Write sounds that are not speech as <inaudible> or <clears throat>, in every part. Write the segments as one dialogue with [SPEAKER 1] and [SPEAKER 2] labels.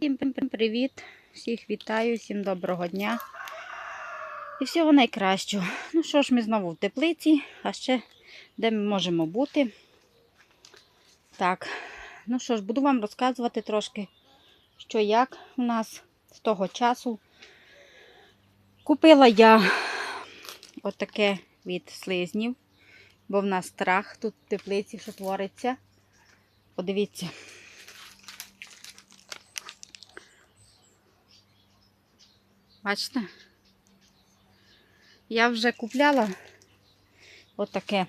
[SPEAKER 1] Всім привіт, всіх вітаю, всім доброго дня і всього найкращого. Ну що ж, ми знову в теплиці, а ще де ми можемо бути. Так, ну що ж, буду вам розказувати трошки, що як у нас з того часу. Купила я отаке від слизнів, бо в нас страх тут в теплиці, що твориться. Подивіться. Бачите? Я вже купляла отаке.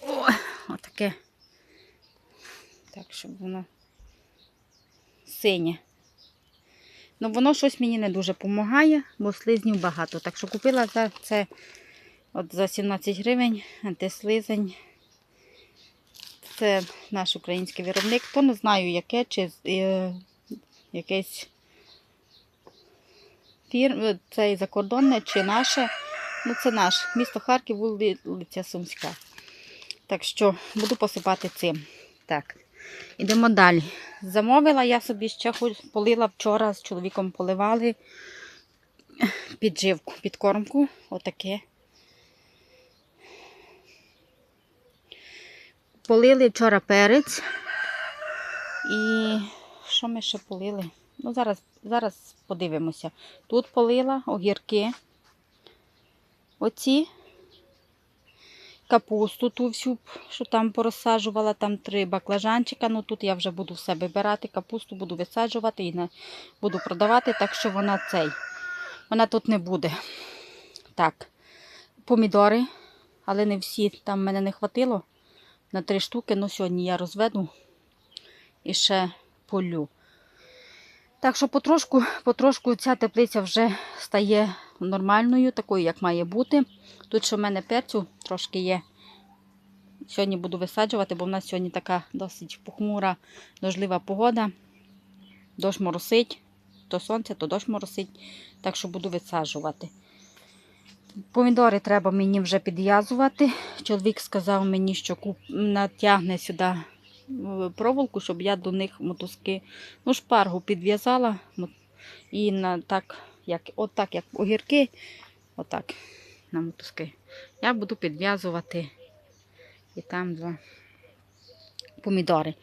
[SPEAKER 1] О, отаке. Так, щоб воно синє. Ну, воно щось мені не дуже допомагає, бо слизнів багато. Так що купила за це от за 17 гривень антислизень. Це наш український виробник. То не знаю, яке, чи е, якесь фір... це закордонне чи наше. Ну, це наш. Місто Харків, вулиця Сумська. Так що буду посипати цим. Так, ідемо далі. Замовила я собі ще полила вчора з чоловіком поливали підживку, підкормку. Отаке. Полили вчора перець. І що ми ще полили? Ну, зараз, зараз подивимося. Тут полила огірки. Оці. Капусту ту всю, що там порозсаджувала, там три баклажанчика. Ну тут я вже буду все вибирати, капусту буду висаджувати і буду продавати, так що вона цей. Вона тут не буде. Так, помідори, але не всі, там мене не хватило на три штуки. Ну сьогодні я розведу і ще полю. Так що потрошку, потрошку ця теплиця вже стає нормальною, такою, як має бути. Тут ще в мене перцю трошки є. Сьогодні буду висаджувати, бо в нас сьогодні така досить похмура, дождлива погода. Дощ моросить, то сонце, то дощ моросить. Так що буду висаджувати. Помідори треба мені вже підв'язувати. Чоловік сказав мені, що натягне сюди проволоку, щоб я до них мотузки, ну, шпаргу підв'язала. І на так, як, отак, як огірки, отак, на мотузки. Я буду підв'язувати і там два помідори.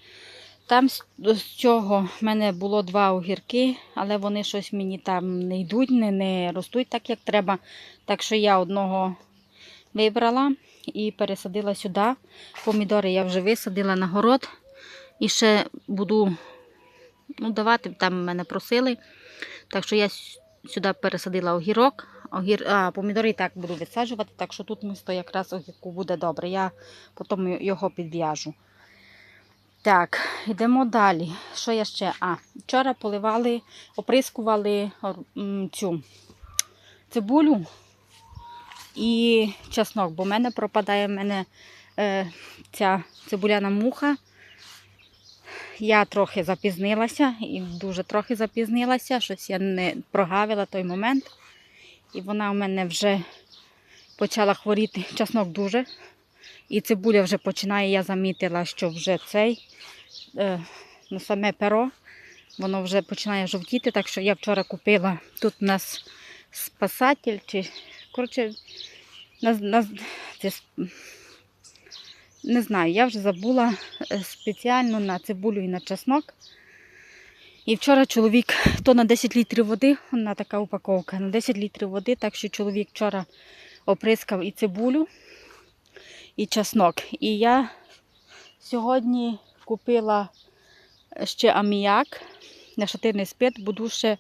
[SPEAKER 1] Там з цього в мене було два огірки, але вони щось мені там не йдуть, не, не ростуть так, як треба. Так що я одного вибрала і пересадила сюди. Помідори я вже висадила на город. І ще буду ну, давати, там мене просили. Так що я сюди пересадила огірок. Огір... А, помідори і так буду висаджувати, так що тут місто якраз огірку буде добре. Я потім його підв'яжу. Так, йдемо далі. Що я ще? А, вчора поливали, оприскували цю цибулю і чеснок, бо в мене пропадає в мене е, ця цибуляна муха. Я трохи запізнилася і дуже трохи запізнилася, щось я не прогавила той момент. І вона у мене вже почала хворіти чеснок дуже. І цибуля вже починає, я замітила, що вже цей е, ну, саме перо, воно вже починає жовтіти, так що я вчора купила тут у нас спасатель, чи, коротше, на, на, це, не знаю, я вже забула е, спеціально на цибулю і на чеснок. І вчора чоловік, то на 10 літрів води, вона така упаковка, на 10 літрів води, так що чоловік вчора оприскав і цибулю, і чеснок. І я сьогодні купила ще аміак, нашатирний спирт, буду ще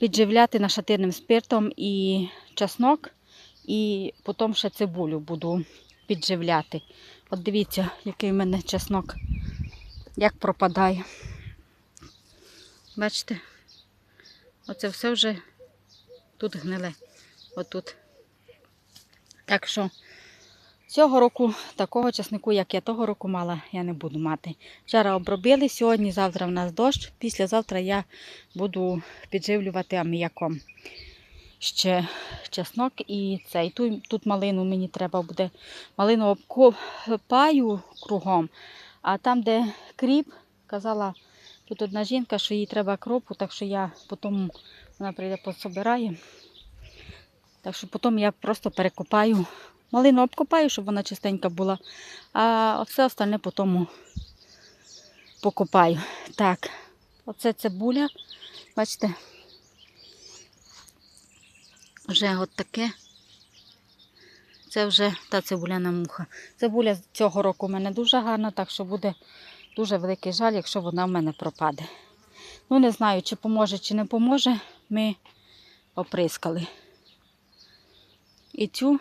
[SPEAKER 1] підживляти нашатирним спиртом і чеснок, і потім ще цибулю буду підживляти. От дивіться, який в мене чеснок, як пропадає. Бачите? Оце все вже тут гниле. Отут. Так що цього року такого часнику, як я того року мала, я не буду мати. Вчора обробили сьогодні, завтра в нас дощ, післязавтра я буду підживлювати аміяком. Ще чеснок і цей. Тут, тут малину мені треба буде. Малину обкопаю кругом, А там, де кріп, казала тут одна жінка, що їй треба кропу, так що я потім вона прийде пособирає. Так що потім я просто перекопаю. Малину обкопаю, щоб вона чистенька була. А все остальне потім покопаю. Так, оце цибуля. Бачите, вже от таке. Це вже та цибуляна муха. Цибуля цього року в мене дуже гарна, так що буде дуже великий жаль, якщо вона в мене пропаде. Ну, не знаю, чи поможе, чи не поможе. Ми оприскали. І цю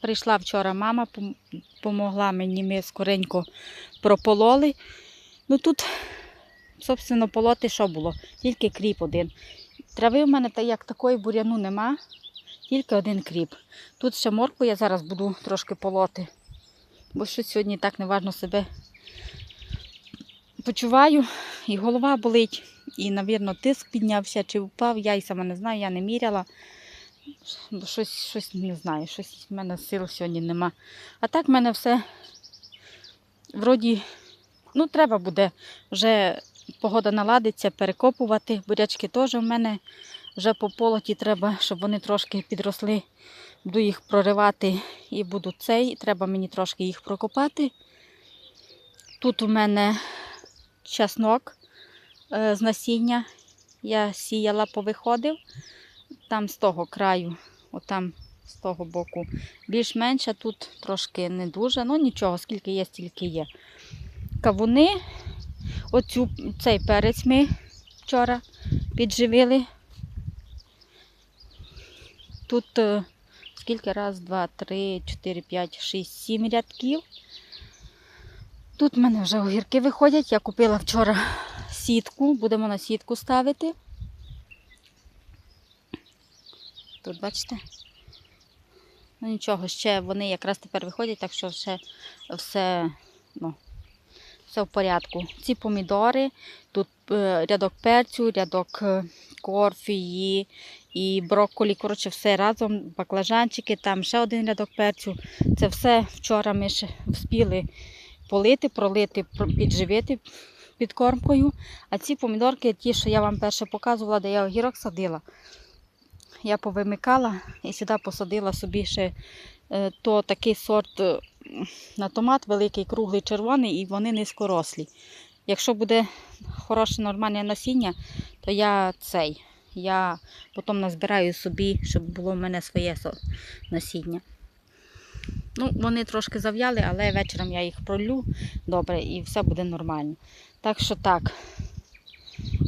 [SPEAKER 1] прийшла вчора мама, пом- помогла мені, ми скоренько пропололи. Ну тут, собственно, полоти що було? Тільки кріп один. Трави в мене як такої буряну нема, тільки один кріп. Тут ще моркву я зараз буду трошки полоти, бо щось сьогодні так неважно себе почуваю, і голова болить, і, навірно, тиск піднявся чи впав. Я і сама не знаю, я не міряла. Бо щось, щось не знаю, щось в мене сил сьогодні нема. А так в мене все вроді, ну, треба буде вже погода наладиться, перекопувати. Бурячки теж в мене вже по полоті треба, щоб вони трошки підросли. Буду їх проривати і буду цей. Треба мені трошки їх прокопати. Тут у мене часнок е, з насіння. Я сіяла, повиходив. Там з того краю, отам з того боку більш-менш, а тут трошки не дуже. Ну нічого, скільки є, стільки є. Кавуни. Оцю, цей перець ми вчора підживили. Тут е, скільки? Раз, два, три, чотири, п'ять, шість, сім рядків. Тут в мене вже огірки виходять. Я купила вчора сітку, будемо на сітку ставити. Тут, бачите? Ну нічого, ще вони якраз тепер виходять, так що ще все, ну, все в порядку. Ці помідори, тут е, рядок перцю, рядок е, корфії і брокколі. Коротше, все разом, баклажанчики, там ще один рядок перцю. Це все вчора ми ще вспіли полити, пролити, про- підживити підкормкою. А ці помідорки, ті, що я вам перше показувала, де я огірок садила, я повимикала і сюди посадила собі ще е, то такий сорт е, на томат, великий, круглий, червоний, і вони низькорослі. Якщо буде хороше нормальне насіння, то я цей. Я потім назбираю собі, щоб було в мене своє насіння. Ну, вони трошки зав'яли, але вечором я їх пролю добре і все буде нормально. Так що так.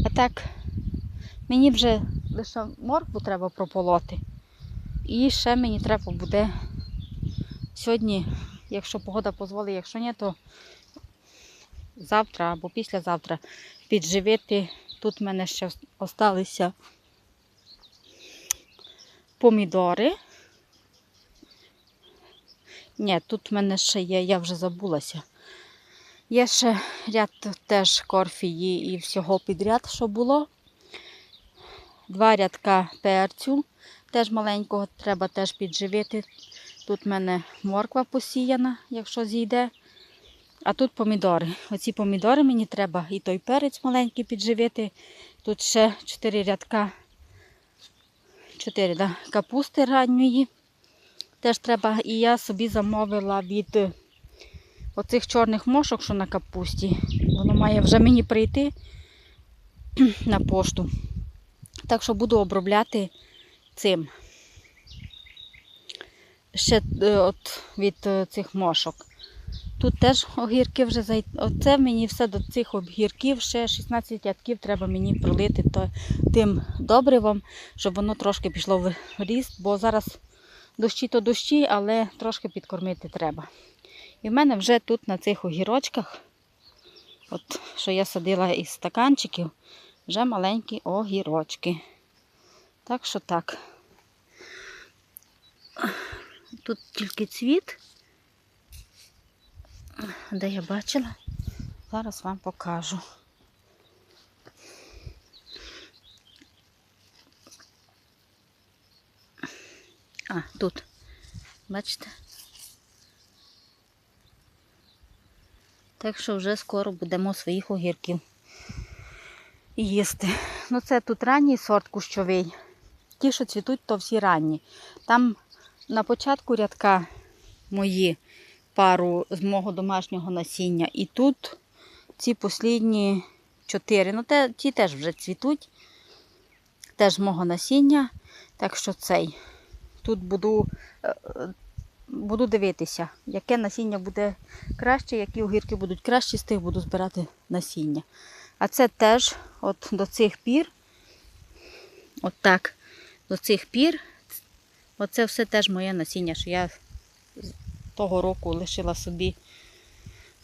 [SPEAKER 1] А так, мені вже лише моркву треба прополоти. І ще мені треба буде сьогодні, якщо погода дозволить, якщо ні, то завтра або післязавтра підживити. Тут в мене ще залишилися помідори. Ні, тут в мене ще є, я вже забулася. Є ще ряд теж корфії і всього підряд, що було. Два рядка перцю, теж маленького, треба теж підживити. Тут в мене морква посіяна, якщо зійде. А тут помідори. Оці помідори мені треба і той перець маленький підживити. Тут ще чотири рядка, чотири, да, капусти ранньої. Теж треба, і я собі замовила від оцих чорних мошок, що на капусті. Воно має вже мені прийти <clears throat> на пошту. Так що буду обробляти цим. Ще е, от від е, цих мошок. Тут теж огірки вже зай... Оце мені все до цих огірків, ще 16 рядків треба мені пролити то, тим добривом, щоб воно трошки пішло в ріст, бо зараз дощі то дощі, але трошки підкормити треба. І в мене вже тут на цих огірочках, от що я садила із стаканчиків, вже маленькі огірочки. Так що так. Тут тільки цвіт, де я бачила, зараз вам покажу. А, тут. Бачите? Так що вже скоро будемо своїх огірків їсти. Ну, це тут ранній сорт кущовий. Ті, що цвітуть, то всі ранні. Там на початку рядка мої пару з мого домашнього насіння. І тут ці послідні чотири. Ну, те, ті теж вже цвітуть. Теж з мого насіння. Так що цей. Тут буду, е, буду дивитися, яке насіння буде краще, які огірки будуть кращі, з тих буду збирати насіння. А це теж от до цих пір, от так, до цих пір, оце все теж моє насіння, що я того року лишила собі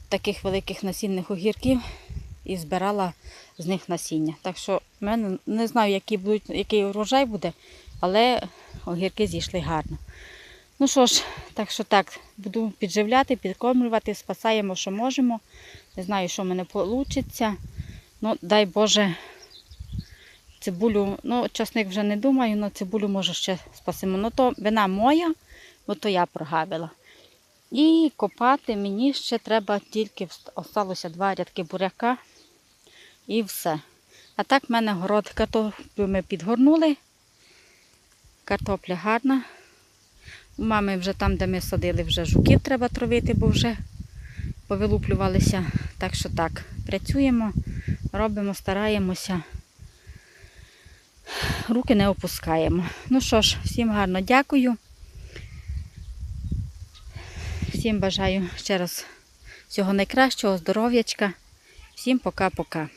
[SPEAKER 1] таких великих насінних огірків і збирала з них насіння. Так що в мене не знаю, який, будуть, який урожай буде, але огірки зійшли гарно. Ну що ж, так що так, буду підживляти, підкормлювати, спасаємо, що можемо. Не знаю, що в мене вийде. Ну, дай Боже, цибулю, ну, часник вже не думаю, але цибулю може ще спасемо. Ну, то вина моя, бо то я прогавила. І копати мені ще треба тільки осталося два рядки буряка і все. А так в мене город картоплю ми підгорнули. Картопля гарна. У мами вже там, де ми садили, вже жуків треба травити, бо вже повилуплювалися. Так що так, працюємо, робимо, стараємося. Руки не опускаємо. Ну що ж, всім гарно дякую. Всім бажаю ще раз всього найкращого, здоров'ячка. Всім пока-пока.